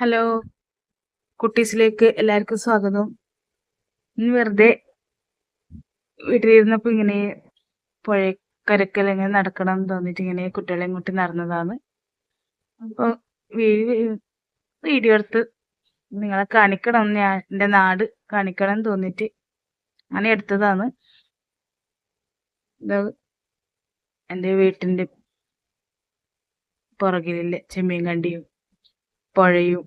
Hello. കുട്ടീസിലേക്ക് എല്ലാവർക്കും സ്വാഗതം. ഇന്ന് വെറുതെ വീട്ടിലിരുന്നപ്പോ ഇങ്ങനെ പുഴ കരക്കൽ ഇങ്ങനെ നടക്കണം എന്ന് തോന്നിട്ട് ഇങ്ങനെ കുട്ടികളെ ഇങ്ങോട്ട് നടന്നതാണ്. അപ്പൊ വീഡിയോ എടുത്ത് നിങ്ങളെ കാണിക്കണം ഞാൻ എന്റെ നാട് കാണിക്കണം എന്ന് തോന്നിട്ട് അങ്ങനെ എടുത്തതാണ്. ഇത് വീട്ടിന്റെ വീട്ടിന്റെ പുറകിലെ ചെമ്മീൻ കണ്ടിയും പുഴയും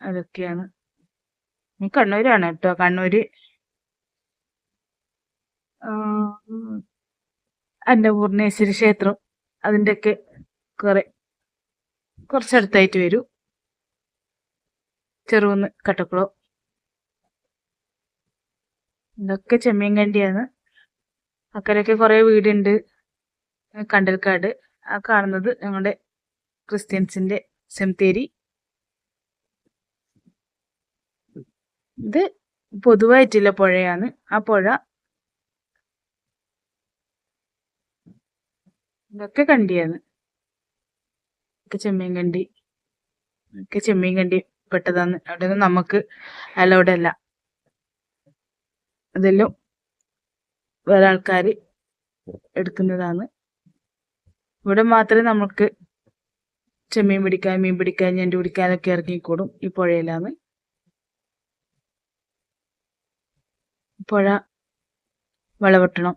അതൊക്കെയാണ്. നീ കണ്ണൂരാണ് കേട്ടോ കണ്ണൂര്. അന്നപൂർണേശ്വരി ക്ഷേത്രം അതിന്റെയൊക്കെ കുറെ കുറച്ചടുത്തായിട്ട് വരും. ചെറുകുന്ന് കട്ടക്കുളം. ഇതൊക്കെ ചെമ്മീൻ കണ്ടിയാണ് അക്കരയൊക്കെ കുറെ വീടുണ്ട്. കണ്ടൽക്കാട്. ആ കാണുന്നത് ഞങ്ങളുടെ ക്രിസ്ത്യൻസിന്റെ സെമിത്തേരി. ഇത് പൊതുവായിട്ടുള്ള പുഴയാണ്. ആ പുഴ ഇതൊക്കെ കണ്ടിയാണ്. ഒക്കെ ചെമ്മീൻ കണ്ടി. ഒക്കെ ചെമ്മീൻ കണ്ടി പെട്ടതാണ്. അവിടെ ഒന്നും നമുക്ക് അലൗഡ് അല്ല. അതെല്ലാം വേറെ ആൾക്കാർ എടുക്കുന്നതാണ്. ഇവിടെ മാത്രമേ നമുക്ക് ചെമ്മീൻ പിടിക്കാൻ മീൻ പിടിക്കാൻ ഞണ്ട് പിടിക്കാനൊക്കെ ഇറങ്ങിക്കൂടും ഈ പുഴയിലാണ്. പുഴ വളവട്ടണം.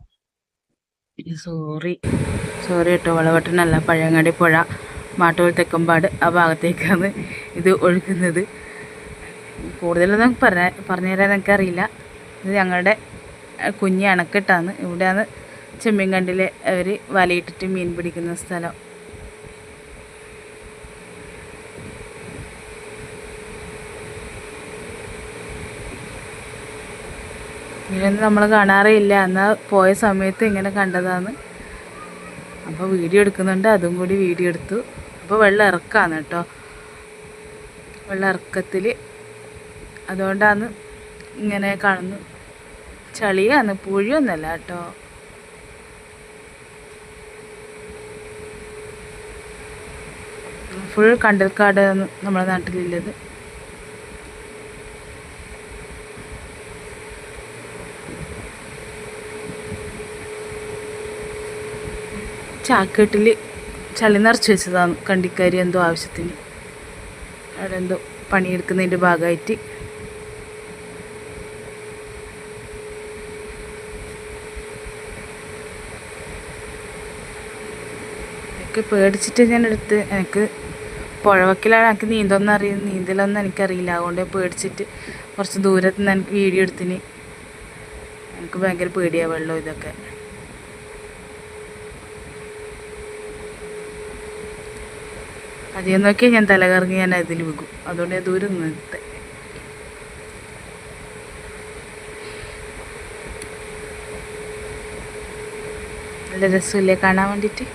സോറി. സോറി കേട്ടോ വളവട്ടണമല്ല പഴയങ്ങാടി പുഴ മാട്ടൂർ തെക്കമ്പാട് ആ ഭാഗത്തേക്കാണ് ഇത് ഒഴുകുന്നത്. കൂടുതലൊന്നും പറഞ്ഞ പറഞ്ഞു തരാൻ എനിക്കറിയില്ല. ഇത് ഞങ്ങളുടെ കുഞ്ഞി അണക്കെട്ടാണ്. ഇവിടെയാണ് ചെമ്മീൻകണ്ടിലെ അവർ വലയിട്ടിട്ട് മീൻ പിടിക്കുന്ന സ്ഥലം. ഇങ്ങനെയൊന്നും നമ്മൾ കാണാറേ ഇല്ല എന്നാൽ പോയ സമയത്ത് ഇങ്ങനെ കണ്ടതാണ്. അപ്പോൾ വീഡിയോ എടുക്കുന്നുണ്ട്. അതും കൂടി വീഡിയോ എടുത്തു. അപ്പോൾ വെള്ളം ഇറക്കാണ് കേട്ടോ. വെള്ളം ഇറക്കത്തിൽ അതുകൊണ്ടാണ് ഇങ്ങനെ കാണുന്നു. ചളിയാണ് പുഴിയൊന്നുമല്ല കേട്ടോ. ഫുൾ കണ്ടൽക്കാട് നമ്മുടെ നാട്ടിലുള്ളത്. ചാക്കെട്ടിൽ ചളി നിറച്ച് വെച്ചതാണ് കണ്ടിക്കാരി എന്തോ ആവശ്യത്തിന്. അവിടെ എന്തോ പണിയെടുക്കുന്നതിന്റെ ഭാഗമായിട്ട്. എനിക്ക് പേടിച്ചിട്ട് ഞാൻ എടുത്ത് എനിക്ക് പുഴവക്കിലാണ് എനിക്ക് നീന്തൊന്നും അറിയ നീന്തലൊന്നും എനിക്കറിയില്ല. അതുകൊണ്ട് പേടിച്ചിട്ട് കുറച്ച് ദൂരത്ത് നിന്ന് എനിക്ക് വീഡിയോ എടുത്തിന്. എനിക്ക് ഭയങ്കര പേടിയാണ് വെള്ളം ഇതൊക്കെ. അധികം നോക്കിയാൽ ഞാൻ തലകറങ്ങി ഞാൻ അതിൽ വിൽക്കും അതുകൊണ്ട് ഞാൻ ദൂരം നിർത്തേ. നല്ല രസമില്ലേ കാണാൻ വേണ്ടിയിട്ട്?